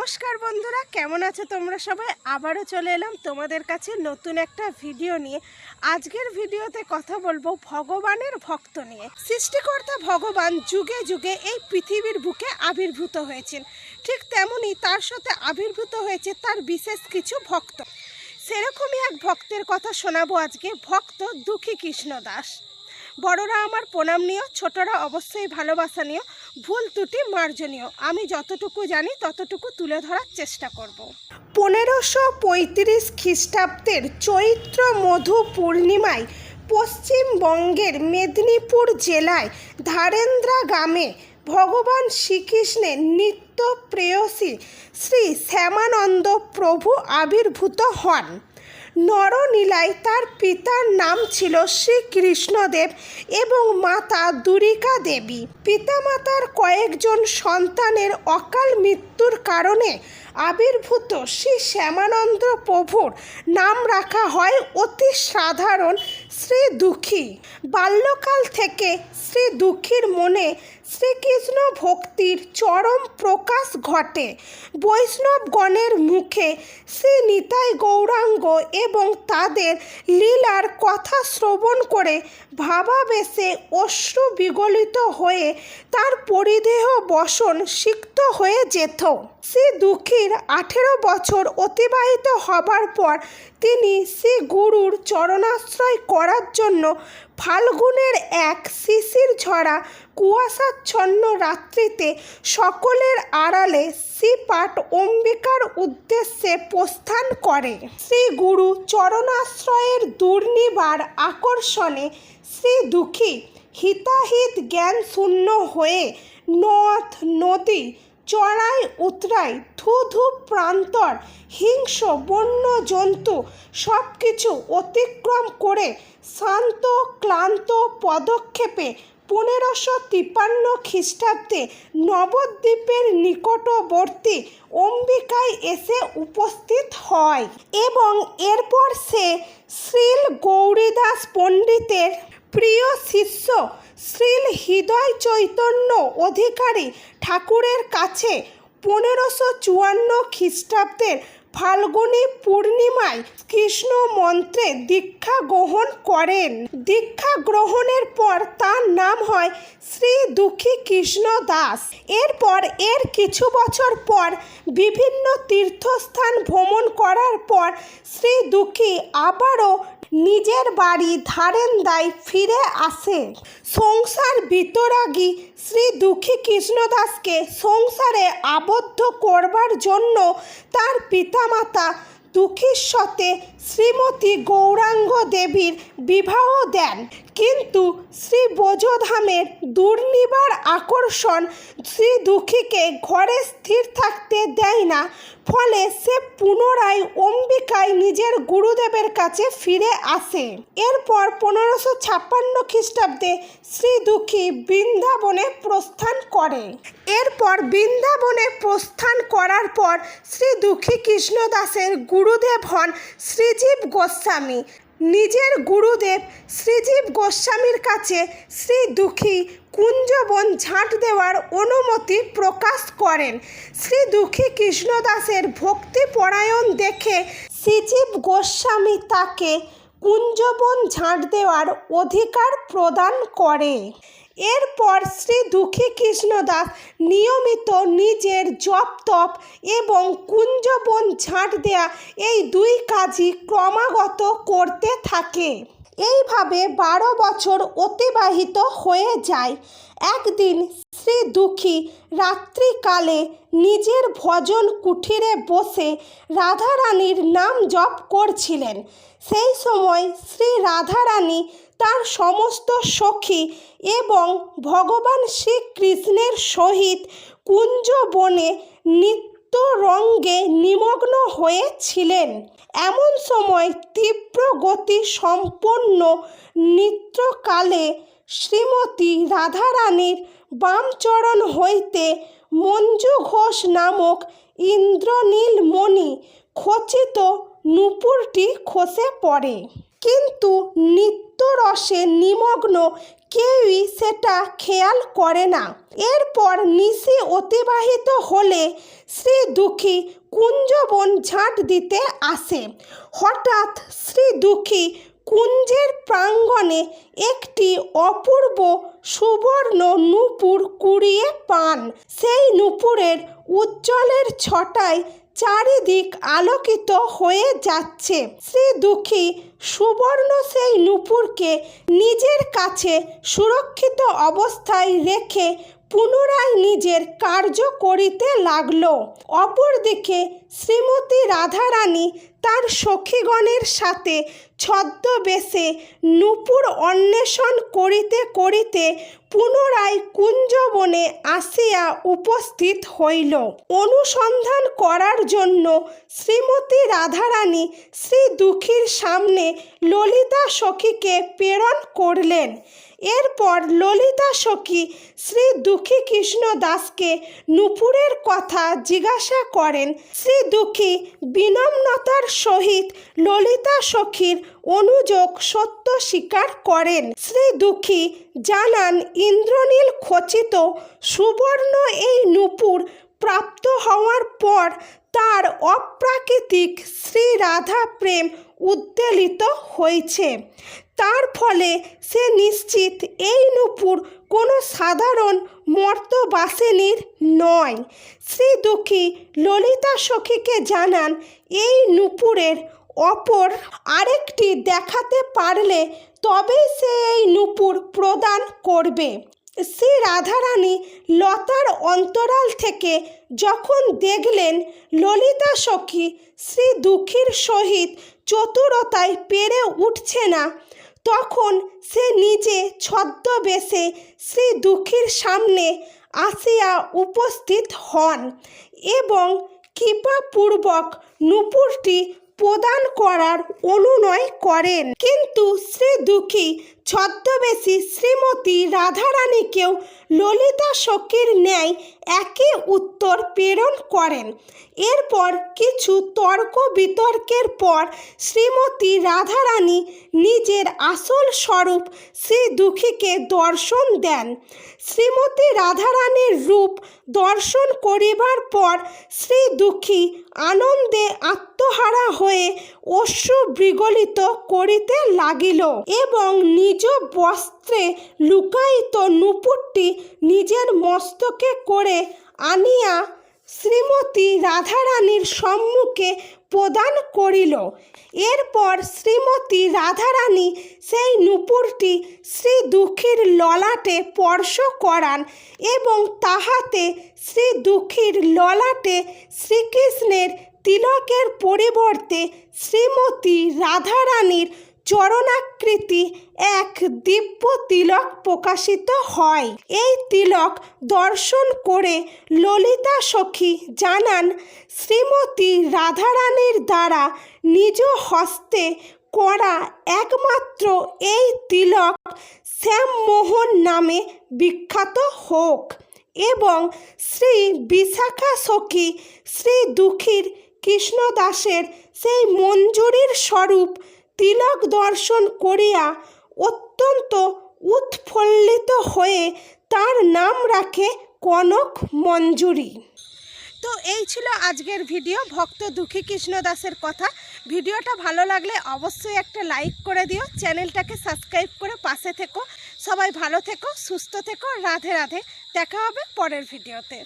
নমস্কার বন্ধুরা, কেমন আছো তোমরা সবাই? আবারও চলে এলাম তোমাদের কাছে নতুন একটা ভিডিও নিয়ে। আজকের ভিডিওতে কথা বলব ভগবানের ভক্ত নিয়ে। সৃষ্টিকর্তা ভগবান যুগে যুগে এই পৃথিবীর বুকে আবির্ভূত হয়েছেন। ঠিক তেমনি তার সাথে আবির্ভূত হয়েছে তার বিশেষ কিছু ভক্ত। সেরকমই এক ভক্তের কথা শোনাবো আজকে। ভক্ত দুঃখী কৃষ্ণ দাস বড়রা আমার প্রণাম নিও, ছোটরা অবশ্যই ভালোবাসা নিও। ভুল ত্রুটি মার্জনীয়। আমি যতটুকু জানি, ততটুকু তুলে ধরার চেষ্টা করব। পনেরোশো পঁয়ত্রিশ খ্রিস্টাব্দের চৈত্র মধু পূর্ণিমায় পশ্চিমবঙ্গের মেদিনীপুর জেলায় ধারেন্দ্রা গ্রামে ভগবান শ্রীকৃষ্ণের নিত্য প্রেয়সী শ্রী শ্যামানন্দ প্রভু আবির্ভূত হন। নরনীলায় তার পিতার নাম ছিল শ্রীকৃষ্ণদেব এবং মাতা দুরিকা দেবী। পিতামাতার কয়েকজন সন্তানের অকাল মৃত্যুর কারণে আবির্ভূত শ্রী শ্যামানন্দ প্রভুর নাম রাখা হয় অতি সাধারণ শ্রী দুঃখী বাল্যকাল থেকে শ্রী দুঃখীর মনে শ্রীকৃষ্ণ ভক্তির চরম প্রকাশ ঘটে। বৈষ্ণবগণের মুখে শ্রী নিতাই গৌরাঙ্গ এবং তাদের লীলার কথা শ্রবণ করে ভাবাবেশে অশ্রু বিগলিত হয়ে তার পরিদেহ বসন সিক্ত হয়ে যেত। শ্রী দুঃখীর আঠেরো বছর অতিবাহিত হবার পর তিনি শ্রী গুরুর চরণাশ্রয় করার জন্য ফাল্গুনের এক শিশির ঝরা কুয়াশাচ্ছন্ন রাত্রিতে সকলের আড়ালে শ্রীপাঠ অম্বিকার উদ্দেশ্যে প্রস্থান করে। শ্রী গুরু চরণাশ্রয়ের দুর্নিবার আকর্ষণে শ্রী দুঃখী হিতাহিত জ্ঞান শূন্য হয়ে নদ, নদী চড়াই উতরাই ধু প্রান্তর হিংস বন্য জন্তু সব কিছু অতিক্রম করে শান্ত, ক্লান্ত পদক্ষেপে পনেরোশো তিপ্পান্ন খ্রিস্টাব্দে নবদ্বীপের নিকটবর্তী অম্বিকায় এসে উপস্থিত হয় এবং এরপর সে শ্রীল গৌরীদাস পণ্ডিতের প্রিয় শিষ্য শ্রীল হৃদয় চৈতন্য অধিকারী ঠাকুরের কাছে পনেরোশো চুয়ান্ন খ্রিস্টাব্দের ফাল্গুনী পূর্ণিমায় কৃষ্ণ মন্ত্রে দীক্ষা গ্রহণ করেন। দীক্ষা গ্রহণের পর তার নাম হয় শ্রী দুঃখী কৃষ্ণ দাস। এরপর এর কিছু বছর পর বিভিন্ন তীর্থস্থান ভ্রমণ করার পর শ্রী দুঃখী আবারও নিজের বাড়ি ধারেন্দায় ফিরে আসে। সংসার বিতরাগী শ্রী দুঃখী কৃষ্ণদাসকে সংসারে আবদ্ধ করবার জন্য তার পিতামাতা দুঃখীর সাথে শ্রীমতী গৌরাঙ্গ দেবীর বিবাহ দেন। কিন্তু শ্রী বোঝধামের দুর্নিবার আকর্ষণ শ্রী দুঃখীকে ঘরে স্থির থাকতে দেয় না। ফলে সে পুনরায় অম্বিকায় নিজের গুরুদেবের কাছে ফিরে আসে। এরপর পনেরোশো ছাপ্পান্ন খ্রিস্টাব্দে শ্রী দুঃখী বৃন্দাবনে প্রস্থান করে। এরপর বৃন্দাবনে প্রস্থান করার পর শ্রী দুঃখী কৃষ্ণদাসের গুরুদেব হন শ্রীজীব গোস্বামী। নিজের গুরুদেব শ্রীজীব গোস্বামীর কাছে শ্রী দুঃখী কুঞ্জবন ঝাঁট দেওয়ার অনুমতি প্রকাশ করেন। শ্রী দুঃখী কৃষ্ণদাসের ভক্তিপরায়ণ দেখে শ্রীজীব গোস্বামী তাকে কুঞ্জবন ঝাঁট দেওয়ার অধিকার প্রদান করে। এরপর শ্রী দুঃখী কৃষ্ণদাস নিয়মিত নিজের জপ তপ এবং কুঞ্জবন ঝাঁট দেয়া এই দুই কাজই ক্রমাগত করতে থাকে। এইভাবে বারো বছর অতিবাহিত হয়ে যায়। একদিন শ্রী দুঃখী রাত্রিকালে নিজের ভজন কুঠিরে বসে রাধারানীর নাম জপ করছিলেন। সেই সময় শ্রী রাধারানী তার সমস্ত সখী এবং ভগবান শ্রীকৃষ্ণের সহিত কুঞ্জবনে নিত্য রঙ্গে নিমগ্ন হয়েছিলেন। এমন সময় তীব্র গতি সম্পন্ন নৃত্যকালে শ্রীমতী রাধারানীর বামচরণ হইতে মঞ্জু ঘোষ নামক ইন্দ্রনীল মণি খচিত নূপুরটি খসে পড়ে। কিন্তু নিত্যরসে নিমগ্ন কেউই সেটা খেয়াল করে না। এরপর নিশি অতিবাহিত হলে শ্রী দুঃখী কুঞ্জবন ঝাঁট দিতে আসে। হঠাৎ শ্রী দুঃখী কুঞ্জের প্রাঙ্গণে একটি অপূর্ব সুবর্ণ নূপুর কুড়িয়ে পান। সেই নূপুরের উজ্জ্বলের ছটায় চারিদিক আলোকিত হয়ে যাচ্ছে। শ্রী দুঃখী সুবর্ণ সেই নূপুরকে নিজের কাছে সুরক্ষিত অবস্থায় রেখে পুনরায় নিজের কার্য করিতে লাগল। অপরদিকে শ্রীমতী রাধারানী তার সখীগণের সাথে ছদ্মবেশে নূপুর অন্বেষণ করিতে করিতে পুনরায় কুঞ্জবনে আসিয়া উপস্থিত হইল। অনুসন্ধান করার জন্য শ্রীমতী রাধারানী শ্রী দুঃখীর সামনে ললিতা সখীকে প্রেরণ করলেন। এরপর ললিতা সখী শ্রী দুঃখী কৃষ্ণ দাসকে নূপুরের কথা জিজ্ঞাসা করেন। শ্রী দুঃখী বিনম্রতার সহিত ললিতা সখীর অনুযোগ সত্য স্বীকার করেন। শ্রী দুঃখী জানান, ইন্দ্রনীল খচিত সুবর্ণ এই নূপুর প্রাপ্ত হওয়ার পর তার অপ্রাকৃতিক শ্রী রাধা প্রেম উদ্বেলিত হয়েছে। তার ফলে সে নিশ্চিত এই নূপুর কোনো সাধারণ মর্তবাসিনীর নয়। শ্রী দুঃখী ললিতা সখীকে জানান, এই নূপুরের অপর আরেকটি দেখাতে পারলে তবেই সে এই নূপুর প্রদান করবে। শ্রী রাধারানী লতার অন্তরাল থেকে যখন দেখলেন ললিতা সখী শ্রী দুঃখীর সহিত চতুরতায় পেরে উঠছে না, তখন সে নিজে ছদ্মবেশে শ্রী দুঃখীর সামনে আসিয়া উপস্থিত হন এবং কৃপাপূর্বক নূপুরটি প্রদান করার অনুনয় করেন। কিন্তু শ্রী দুঃখী ছদ্মবেশী শ্রীমতী রাধারানীকেও ললিতা সখীর ন্যায় একই উত্তর প্রেরণ করেন। এরপর কিছু তর্ক বিতর্কের পর শ্রীমতী রাধারানী নিজের আসল স্বরূপ শ্রী দুঃখীকে দর্শন দেন। শ্রীমতী রাধারানীর রূপ দর্শন করিবার পর শ্রী দুঃখী আনন্দে আত্মহারা হয়ে অশ্রু বিগলিত করিতে লাগিল এবং নিজ বস্ত্রে লুকায়িত নূপুরটি নিজের মস্তকে করে আনিয়া শ্রীমতী রাধারানীর সম্মুখে প্রদান করিল। এরপর শ্রীমতী রাধারানী সেই নূপুরটি শ্রী দুঃখীর ললাটে স্পর্শ করান এবং তাহাতে শ্রী দুঃখীর ললাটে শ্রীকৃষ্ণের তিলকের পরিবর্তে শ্রীমতী রাধারানীর চরণাকৃতি এক দিব্য তিলক প্রকাশিত হয়। এই তিলক দর্শন করে ললিতা সখী জানান, শ্রীমতী রাধারানীর দ্বারা নিজ হস্তে করা একমাত্র এই তিলক শ্যামমোহন নামে বিখ্যাত হোক এবং শ্রী বিশাখা সখী শ্রী দুঃখীর কৃষ্ণদাসের সেই মঞ্জুরির স্বরূপ তিলক দর্শন করিয়া অত্যন্ত উৎফুল্লিত হয়ে তার নাম রাখে কনক মঞ্জুরি। তো এই ছিল আজকের ভিডিও। ভক্ত দুঃখী কৃষ্ণ দাসের কথা। ভিডিওটা ভালো লাগলে অবশ্যই একটা লাইক করে দিও। চ্যানেলটাকে সাবস্ক্রাইব করে পাশে থেকো। সবাই ভালো থেকো, সুস্থ থেকো। রাধে রাধে। দেখা হবে পরের ভিডিওতে।